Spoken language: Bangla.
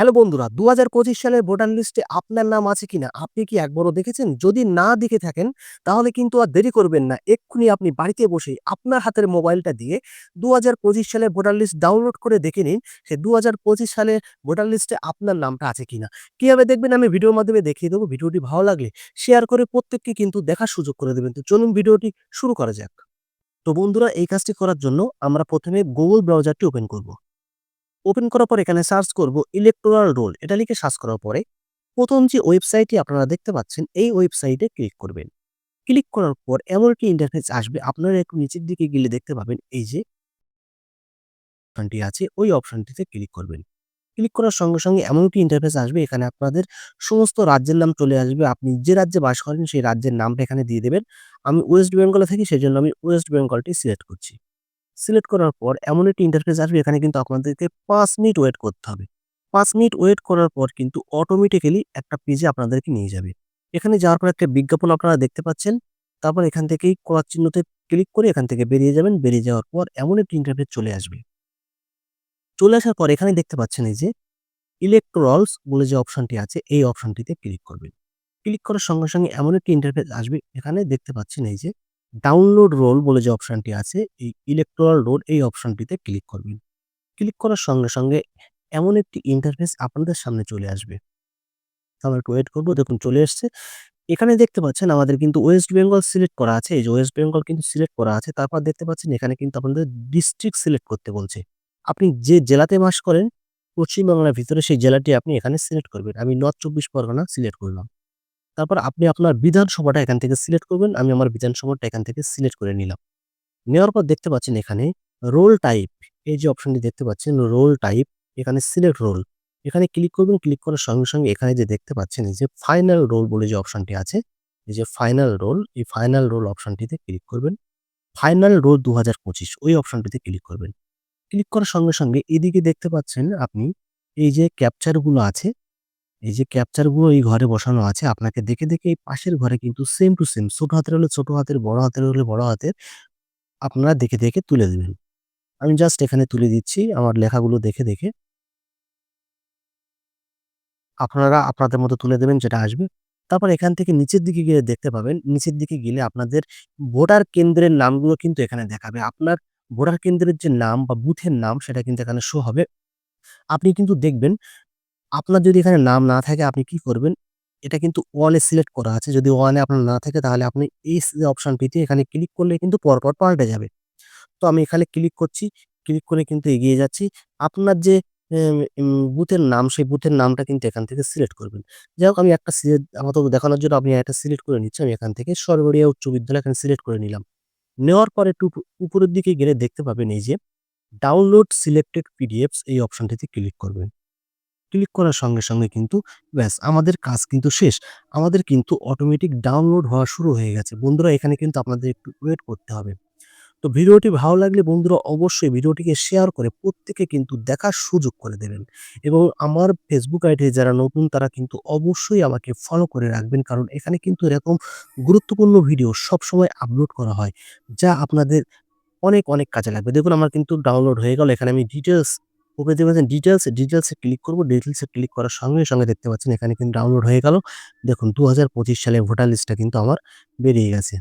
হ্যালো বন্ধুরা, ২০২৫ সালের ভোটার লিস্টে আপনার নাম আছে কিনা আপনি কি একবারও দেখেছেন? যদি না দেখে থাকেন তাহলে কিন্তু আর দেরি করবেন না। এক্ষুনি আপনি বাড়িতে বসেই আপনার হাতের মোবাইলটা দিয়ে ২০২৫ সালের ভোটার লিস্ট ডাউনলোড করে দেখে নিন সে দু ২০২৫ সালের ভোটার লিস্টে আপনার নামটা আছে কিনা। কীভাবে দেখবেন আমি ভিডিওর মাধ্যমে দেখিয়ে দেবো। ভিডিওটি ভালো লাগলে শেয়ার করে প্রত্যেককে কিন্তু দেখার সুযোগ করে দেবেন। তো চলুন ভিডিওটি শুরু করা যাক। তো বন্ধুরা এই কাজটি করার জন্য আমরা প্রথমে গুগল ব্রাউজারটি ওপেন করব। ওপেন করার পর এখানে সার্চ করব ইলেকটোরাল রোল এটা লিখে সার্চ করার পরে প্রথম যে ওয়েবসাইটটি আপনারা দেখতে পাচ্ছেন, এই ওয়েবসাইটে ক্লিক করবেন। ক্লিক করার পর এমন একটি ইন্টারফেস আসবে, আপনারা একটু নিচের দিকে গেলে দেখতে পাবেন এই যে অপশনটি আছে, ওই অপশনটিতে ক্লিক করবেন। ক্লিক করার সঙ্গে সঙ্গে এমন একটি ইন্টারফেস আসবে, এখানে আপনাদের সমস্ত রাজ্যের নাম চলে আসবে। আপনি যে রাজ্যে বাস করেন, সেই রাজ্যের নামটা এখানে দিয়ে দেবেন। আমি ওয়েস্ট বেঙ্গলে থাকি সেই জন্য আমি ওয়েস্ট বেঙ্গলটি সিলেক্ট করছি। সিলেক্ট করার পর এমন একটি ইন্টারফেস আসবে এখানে কিন্তু আপনাদেরকে পাঁচ মিনিট ওয়েট করতে হবে। পাঁচ মিনিট ওয়েট করার পর কিন্তু অটোমেটিক্যালি একটা পেজে আপনাদেরকে নিয়ে যাবে। এখানে যাওয়ার পর একটা বিজ্ঞাপন আপনারা দেখতে পাচ্ছেন। তারপর এখান থেকেই করার চিহ্নতে ক্লিক করে এখান থেকে বেরিয়ে যাবেন। বেরিয়ে যাওয়ার পর এমন একটি ইন্টারফেস চলে আসবে। চলে আসার পর এখানে দেখতে পাচ্ছেন এই যে ইলেকট্রলস বলে যে অপশনটি আছে, এই অপশনটিতে ক্লিক করবেন। ক্লিক করার সঙ্গে সঙ্গে এমন একটি ইন্টারফেস আসবে। এখানে দেখতে পাচ্ছেন এই যে ডাউনলোড রোল বলে যে অপশনটি আছে, এই ইলেকট্রাল রোল এই অপশনটিতে ক্লিক করবেন। ক্লিক করার সঙ্গে সঙ্গে এমন একটি ইন্টারফেস আপনাদের সামনে চলে আসবে। আমরা একটু ওয়েট করব, দেখুন চলে এসছে। এখানে দেখতে পাচ্ছেন আমাদের কিন্তু ওয়েস্ট বেঙ্গল সিলেক্ট করা আছে। এই যে ওয়েস্ট বেঙ্গল কিন্তু সিলেক্ট করা আছে, তারপর দেখতে পাচ্ছেন এখানে কিন্তু আপনাদের ডিস্ট্রিক্ট সিলেক্ট করতে বলছে। আপনি যে জেলাতে বাস করেন, পশ্চিমবাংলার ভিতরে সেই জেলাটি আপনি এখানে সিলেক্ট করবেন। আমি নর্থ চব্বিশ পরগনা সিলেক্ট করলাম। তারপর আপনি আপনার বিধানসভাটা এখান থেকে সিলেক্ট করবেন। আমি আমার বিধানসভাটা এখান থেকে সিলেক্ট করে নিলাম। নেওয়ার পর দেখতে পাচ্ছেন এখানে রোল টাইপ, এই যে অপশনটি দেখতে পাচ্ছেন, রোল টাইপ, এখানে সিলেক্ট রোল। এখানে ক্লিক করবেন, ক্লিক করার সঙ্গে সঙ্গে এখানে যে দেখতে পাচ্ছেন, এই যে ফাইনাল রোল বলে যে অপশনটি আছে, এই যে ফাইনাল রোল, এই ফাইনাল রোল অপশনটিতে ক্লিক করবেন। ফাইনাল রোল দু হাজার পঁচিশ, ওই অপশনটিতে ক্লিক করবেন। ক্লিক করার সঙ্গে সঙ্গে এদিকে দেখতে পাচ্ছেন আপনি, এই যে ক্যাপচারগুলো আছে এই যে ক্যাপচারগুলো এই ঘরে বসানো আছে, আপনাকে দেখে দেখে এই পাশের ঘরে কিন্তু সেম টু সেম ছোট হাতের হলে ছোট হাতের, বড় হাতের হলে বড় হাতের, আপনারা দেখে দেখে তুলে দেবেন। আমি জাস্ট এখানে তুলে দিচ্ছি আমার লেখাগুলো দেখে দেখে। আপনারা আপনাদের মতো তুলে দেবেন যেটা আসবে। তারপর এখান থেকে নিচের দিকে গিয়ে দেখতে পাবেন, নিচের দিকে গেলে আপনাদের ভোটার কেন্দ্রের নামগুলো কিন্তু এখানে দেখাবে। আপনার ভোটার কেন্দ্রের যে নাম বা বুথের নাম সেটা কিন্তু এখানে শো হবে। আপনি কিন্তু দেখবেন আপনার যদি এখানে নাম না থাকে, আপনি কি করবেন? এটা কিন্তু ওয়ান সিলেক্ট করা আছে। যদি ওয়ানে আপনার না থাকে, তাহলে আপনি এই অপশনটিতে এখানে ক্লিক করলে কিন্তু পরপর পাল্টে যাবে। তো আমি এখানে ক্লিক করছি। ক্লিক করে কিন্তু এগিয়ে যাচ্ছি। আপনার যে বুথের নাম, সেই বুথের নামটা কিন্তু এখান থেকে সিলেক্ট করবেন। যাই হোক, আমি একটা সিলেক্ট আপাতত দেখানোর জন্য আমি একটা সিলেক্ট করে নিচ্ছি। আমি এখান থেকে সরবরিয়া উচ্চ বিদ্যালয় এখানে সিলেক্ট করে নিলাম। নেওয়ার পরে একটু উপরের দিকে গেলে দেখতে পাবেন এই যে ডাউনলোড সিলেক্টেড পিডিএফস এই অপশানটিতে ক্লিক করবেন। ক্লিক করার সঙ্গে সঙ্গে কিন্তু ব্যাস আমাদের কাজ কিন্তু শেষ। আমাদের কিন্তু অটোমেটিক ডাউনলোড হওয়া শুরু হয়ে গেছে। বন্ধুরা, এখানে কিন্তু আপনাদের একটু ওয়েট করতে হবে। তো ভিডিওটি ভালো লাগলে বন্ধুরা, অবশ্যই ভিডিওটিকে শেয়ার করে প্রত্যেকে কিন্তু দেখার সুযোগ করে দেবেন। এবং আমার ফেসবুক আইডি যারা নতুন, তারা কিন্তু অবশ্যই আমাকে ফলো করে রাখবেন। কারণ এখানে কিন্তু এরকম গুরুত্বপূর্ণ ভিডিও সবসময় আপলোড করা হয়, যা আপনাদের অনেক অনেক কাজে লাগবে। দেখুন, আমার কিন্তু ডাউনলোড হয়ে গেল। এখানে আমি ডিটেলস উপরে দেখতে পাচ্ছেন ডিটেলস, ডিটেলসে ক্লিক করব ডিটেলসে ক্লিক করার সঙ্গে, সঙ্গে দেখতে পাচ্ছেন এখানে কিন্তু ডাউনলোড হয়ে গেল। দেখুন দু সালে ভোটার লিস্টটা কিন্তু আমার বেরিয়ে গেছে।